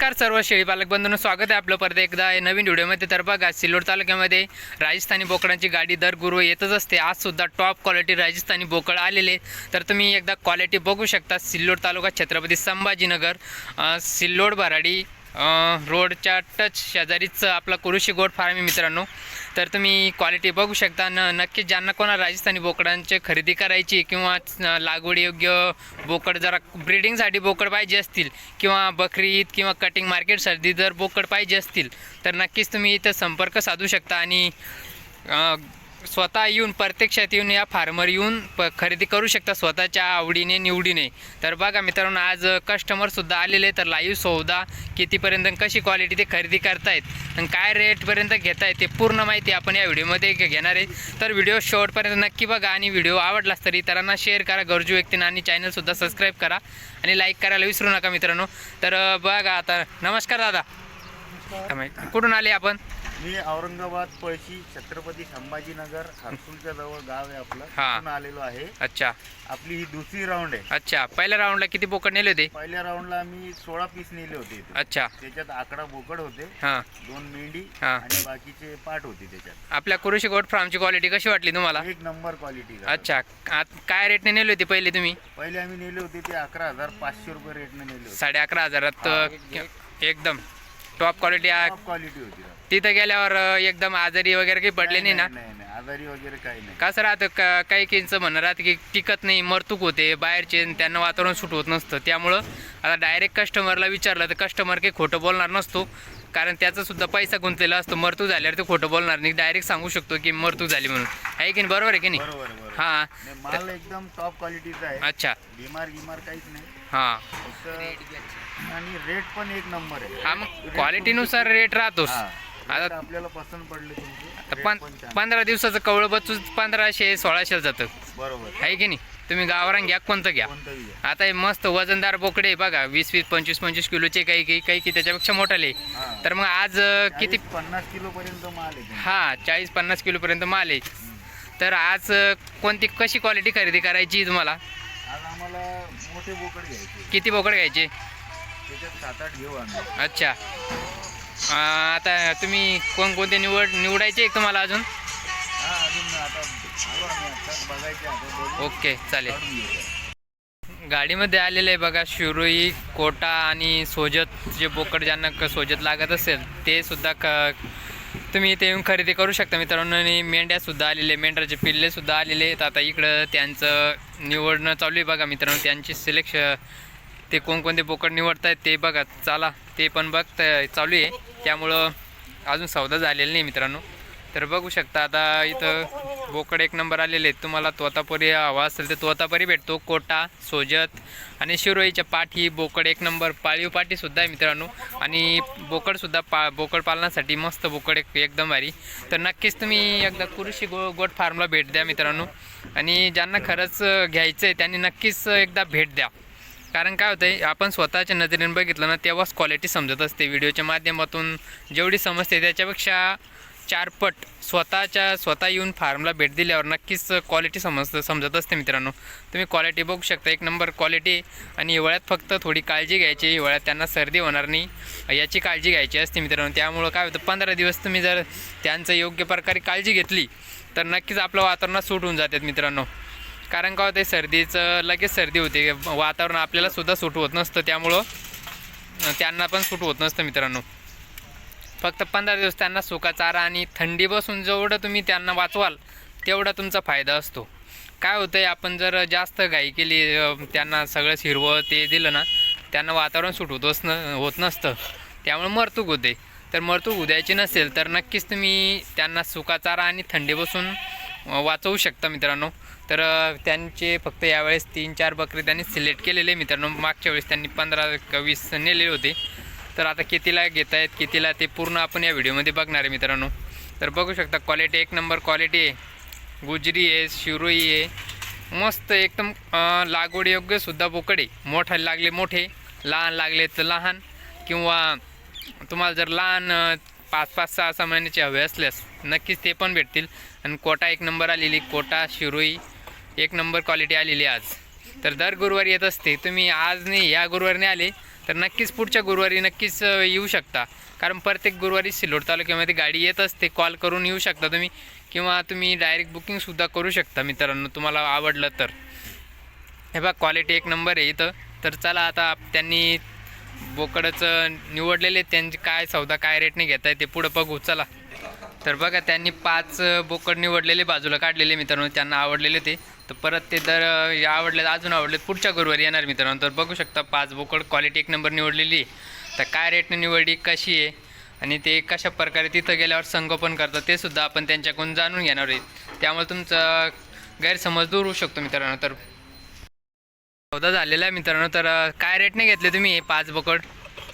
नमस्कार सर्व शेळी बंधूंनो स्वागत आहे आपलं परत एकदा नवीन व्हिडिओमध्ये. तर बघा सिल्लोड तालुक्यामध्ये राजस्थानी बोकडांची गाडी दर गुरु येतच असते. आज सुद्धा टॉप क्वालिटी राजस्थानी बोकड आलेले तर तुम्ही एकदा क्वालिटी बघू शकता सिल्लोड तालुका छत्रपती संभाजीनगर सिल्लोड भराडी रोडच्या टच शेजारीच आपला कुरुशी गोड फार्म आहे मित्रांनो. तर तुम्ही क्वालिटी बघू शकता न नक्कीच ज्यांना कोणा राजस्थानी बोकडांची खरेदी करायची किंवा लागवडीयोग्य बोकड जरा ब्रिडिंगसाठी बोकड पाहिजे असतील किंवा बकरी ईद किंवा कटिंग मार्केट सर्दी जर बोकड पाहिजे असतील तर नक्कीच तुम्ही इथं संपर्क साधू शकता आणि स्वतः येऊन प्रत्यक्षात येऊन या फार्मर येऊन प खरेदी करू शकता स्वतःच्या आवडीने निवडीने. तर बघा मित्रांनो आज कस्टमरसुद्धा आलेले तर लाईव्ह सौदा कितीपर्यंत कशी क्वालिटी ते खरेदी करतायत आणि काय रेटपर्यंत घेतायत ते पूर्ण माहिती आपण या व्हिडिओमध्ये घेणार आहे. तर व्हिडिओ शेवटपर्यंत नक्की बघा आणि व्हिडिओ आवडलाच तर इतरांना शेअर करा. गरजू व्यक्तींना आणि चॅनलसुद्धा सबस्क्राईब करा आणि लाईक करायला विसरू नका मित्रांनो. तर बघा आता नमस्कार दादा. कुठून आले आपण? मी औरंगाबाद पळशी छत्रपती संभाजीनगर हरसूलच्या जवळ गाव आहे आपलं. हा. तिथून आलेलो आहे. अच्छा. आपली ही दुसरी राऊंड आहे. अच्छा. पहिल्या राऊंडला किती बोकड नेले होते? पहिल्या राऊंडला मी सोळा पीस नेले होते इथे. अच्छा. त्याच्यात आकडा बोकड होते. हां. दोन मेंढी हा. आणि बाकीचे पाठ होते त्याच्यात. आपल्या कुरुशी गोट फार्मची क्वालिटी कशी वाटली तुम्हाला? एक नंबर क्वालिटी अच्छा. आत- काय रेटने नेली होती पहिले तुम्ही? पहिले आम्ही नेले होते ते अकरा हजार पाचशे रुपये रेटने नेले होते. साडे अकरा हजारात अ, एकदम. टॉप क्वालिटी क्वालिटी होती. तिथं गेल्यावर एकदम आजारी वगैरे काही पडले नाही ना? नाही नाही आजारी वगैरे काही नाही. कसं राहतं का काही काहींचं म्हणणं राहतं की टिकत नाही मरतूक होते बाहेरचे आणि त्यांना वातावरण सूट होत नसतं. त्यामुळं आता डायरेक्ट कस्टमरला विचारलं तर कस्टमर काही खोटं बोलणार नसतो. कारण त्याचा सुद्धा पैसा गुंतलेला असतो. मरतूक झाल्यावर ते खोटं बोलणार नाही. डायरेक्ट सांगू शकतो की मरतूक झाली म्हणून. आहे की नाही? बरोबर आहे की नाही? बरोबर बरोबर. हां. नाही, माल एकदम टॉप क्वालिटीचा आहे. अच्छा. बिमार गिमार काहीच नाही. हां. फक्त आणि रेट पण एक नंबर आहे. हा मग क्वालिटीनुसार रेट राहतोच. हा. आता आपल्याला पसंत पडले तुमचे. पं पण छान. पंधरा दिवसाचं कवळं बच्चू पंधराशे सोळाशे जातं. बरोबर. आहे की नाही? तुम्ही गावरान घ्या कोणतं घ्या. कोणतंही घ्या. आता हे मस्त वजनदार बोकडे आहे बघा वीस वीस पंचवीस पंचवीस किलोचे काही काही काही की त्याच्यापेक्षा मोठाले हा. तर मग आज अं, किती चाळीस, पन्नास किलो पर्यंत माल आहे तुमचा. हा चाळीस पन्नास किलोपर्यंत माल आहे. तर आज अं, कोणती कशी क्वालिटी खरेदी करायची तुम्हाला? आज आम्हाला मोठे बोकड घ्यायचे. किती बोकड घ्यायचे? त्याच्यात सात आठ घेऊ आम्ही. अच्छा. आता तुम्ही कोणकोणते निवड निवडायचे तुम्हाला अजून. ओके चालेल. गाडीमध्ये आलेले आहे बघा शिरोई कोटा आणि सोजत जे बोकड ज्यांना क- सोजत लागत असेल ते सुद्धा क तुम्ही इथे येऊन खरेदी करू शकता मित्रांनो. आणि मेंढ्यासुद्धा आलेले मेंढराचे पिल्लेसुद्धा आलेले आहेत. आता इकडं त्यांचं निवडणं चालू आहे बघा मित्रांनो. त्यांची सिलेक्श ते कोणकोणते बोकड निवडत आहेत ते बघा चला ते पण बघ चालू आहे. त्यामुळं अजून सौदा झालेला नाही मित्रांनो. तर बघू शकता आता इथं बोकड एक नंबर आलेले आहेत. तुम्हाला तोतापुरी हवा असेल तर तोतापुरी भेटतो. कोटा सोजत आणि शिरोईच्या पाठी बोकड एक नंबर पाळीव पाठीसुद्धा आहे मित्रांनो. आणि बोकडसुद्धा पा बोकड पालनासाठी मस्त बोकड एक एकदम भारी. तर नक्कीच तुम्ही एकदा कुरुशी गो गोट फार्मला भेट द्या मित्रांनो. आणि ज्यांना खरंच घ्यायचं आहे त्यांनी नक्कीच एकदा भेट द्या. कारण काय होतं आहे आपण स्वतःच्या नजरेने बघितलं ना तेव्हाच क्वालिटी समजत असते. व्हिडिओच्या माध्यमातून जेवढी समजते त्याच्यापेक्षा चारपट स्वतःच्या स्वतः येऊन फार्मला भेट दिल्यावर नक्कीच क्वालिटी समजत समजत असते मित्रांनो. तुम्ही क्वालिटी बघू शकता. एक नंबर क्वालिटी आणि हिवाळ्यात फक्त थोडी काळजी घ्यायची. हिवाळ्यात त्यांना सर्दी होणार नाही याची काळजी घ्यायची असते मित्रांनो. त्यामुळं काय होतं पंधरा दिवस तुम्ही जर त्यांचं योग्य प्रकारे काळजी घेतली तर नक्कीच आपलं वातावरणात सूट होऊन जातात मित्रांनो. कारण का होते सर्दीचं लगेच सर्दी होते. वातावरण आपल्याला सुद्धा सूट होत नसतं. त्यामुळं त्यांना पण सूट होत नसतं मित्रांनो. फक्त पंधरा दिवस त्यांना सुका चारा आणि थंडी बसून जेवढं तुम्ही त्यांना वाचवाल तेवढा तुमचा फायदा असतो. काय होतं आहे आपण जर जास्त घाई केली त्यांना सगळंच हिरवं ते दिलं ना त्यांना वातावरण सूट होत न होत नसतं. त्यामुळे मरतूक होते. तर मरतूक उद्याची नसेल तर नक्कीच तुम्ही त्यांना सुका चारा आणि थंडी बसून वाचवू शकता मित्रांनो. तर त्यांचे फक्त यावेळेस तीन चार बकरे त्यांनी सिलेक्ट केलेले मित्रांनो. मागच्या वेळेस त्यांनी पंधरा का वीस नेलेले होते. तर आता कितीला घेत आहेत कितीला ते पूर्ण आपण या व्हिडिओमध्ये बघणार आहे मित्रांनो. तर बघू शकता क्वालिटी एक नंबर क्वालिटी आहे. गुजरी आहे शिरोई आहे. मस्त एकदम अं, लागवडीयोग्यसुद्धा बोकडे मोठाले लागले मोठे लहान लागले तर लहान. किंवा तुम्हाला जर लहान पाच पाच सहा सहा महिन्याचे हवे असल्यास नक्कीच ते पण भेटतील. आणि कोटा एक नंबर आलेली कोटा शिरोई. एक नंबर क्वालिटी आलेली आज. तर दर गुरुवारी येत असते. तुम्ही आज नाही या गुरुवारी आले तर नक्कीच पुढच्या गुरुवारी नक्कीच येऊ शकता. कारण प्रत्येक गुरुवारी सिल्लोड तालुक्यामध्ये गाडी येत असते कॉल करून येऊ शकता तुम्ही किंवा तुम्ही डायरेक्ट बुकिंगसुद्धा करू शकता मित्रांनो तुम्हाला आवडलं तर. हे बघा क्वालिटी एक नंबर आहे इथं. तर चला आता आप- त्यांनी बोकडचं निवडलेले त्यांचे काय सौदा काय रेटने घेत आहे ते पुढं बघू चला. तर बघा त्यांनी पाच बोकड निवडलेले बाजूला काढलेले मित्रांनो त्यांना आवडलेले ते. तर परत ते जर अ, आवडले अजून आवडले पुढच्या गुरुवारी येणार मित्रांनो. तर बघू शकता पाच बोकड क्वालिटी एक नंबर निवडलेली. आहे. तर काय रेटने निवडली कशी आहे आणि ते कशा प्रकारे तिथं गेल्यावर संगोपन करतात ते सुद्धा आपण त्यांच्याकडून जाणून घेणार आहेत. त्यामुळे तुमचा गैरसमज दूर होऊ शकतो मित्रांनो. तर सौदा झालेला आहे मित्रांनो. तर काय रेटने घेतले तुम्ही हे पाच बोकड?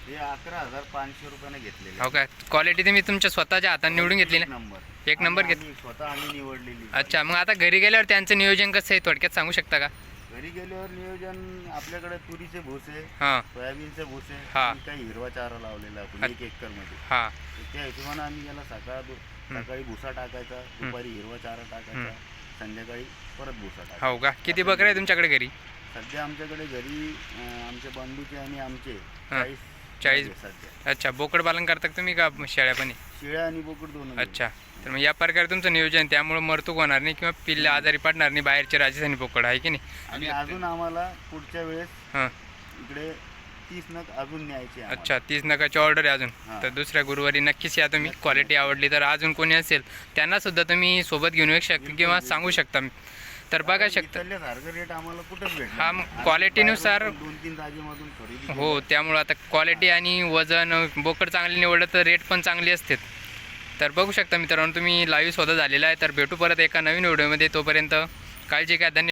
हे अकरा हजार पाचशे रुपयाने घेतलेले. हो काय क्वालिटी तुम्ही तुमच्या स्वतःच्या हाताने निवडून घेतली ना? नंबर एक नंबर घेत- आम्ही स्वतः आम्ही निवडलेली. अच्छा मग आता घरी गेल्यावर त्यांचं नियोजन कसं आहे? थोडक्यात सांगू शकता का? घरी गेल्यावर नियोजन आपल्याकडे तुरीचे भुसे हां. सोयाबीनचे भुसे हा. आणि काही हिरवा चारा लावलेला आपण एक एकरमध्ये हां. त्या हिशोबाने आम्ही याला सकाळ दु- सकाळी भुसा टाकायचा दुपारी हिरवा चारा टाकायचा संध्याकाळी परत भुसा टाकायचा. हो का? किती बकरे आहे तुमच्याकडे घरी? सध्या आमच्याकडे घरी अं, आमचे बंधूचे आणि आमचे. चाळीस चाळीस. आहे सध्या. अच्छा बोकड पालन करता का तुम्ही का शेळ्या पण आहे? शिळ्या आणि बोकड दोन अच्छा. तर मग या प्रकारे तुमचं नियोजन. त्यामुळे मरतूक होणार नाही किंवा पिल्ले आजारी पडणार नाही बाहेरचे राजस्थानी बोकड आहे की नाही? आणि अजून आम्हाला पुढच्या वेळेस हां. इकडे तीस नग अजून न्यायचे. अच्छा तीस नगाची ऑर्डर आहे अजून. तर दुसऱ्या गुरुवारी नक्कीच या तुम्ही क्वालिटी आवडली तर अजून कोणी असेल त्यांना सुद्धा तुम्ही सोबत घेऊन येऊ शकता किंवा सांगू शकता. तर बघा शकता. इथल्यासारखं रेट आम्हाला कुठंच भेटणार हा, नाही. मग आणि quality नुसार- बाहेरून दोन तीन जागेमधून खरेदी हो त्यामुळं आता क्वालिटी आणि वजन बोकड चांगली निवडलं तर रेट पण चांगली असते तर बघू शकता मित्रांनो तुम्ही लाईव्ह स्वतः झालेला आहे. तर भेटू परत एका नवीन व्हिडिओमध्ये तोपर्यंत काळजी घ्या. धन्यवाद.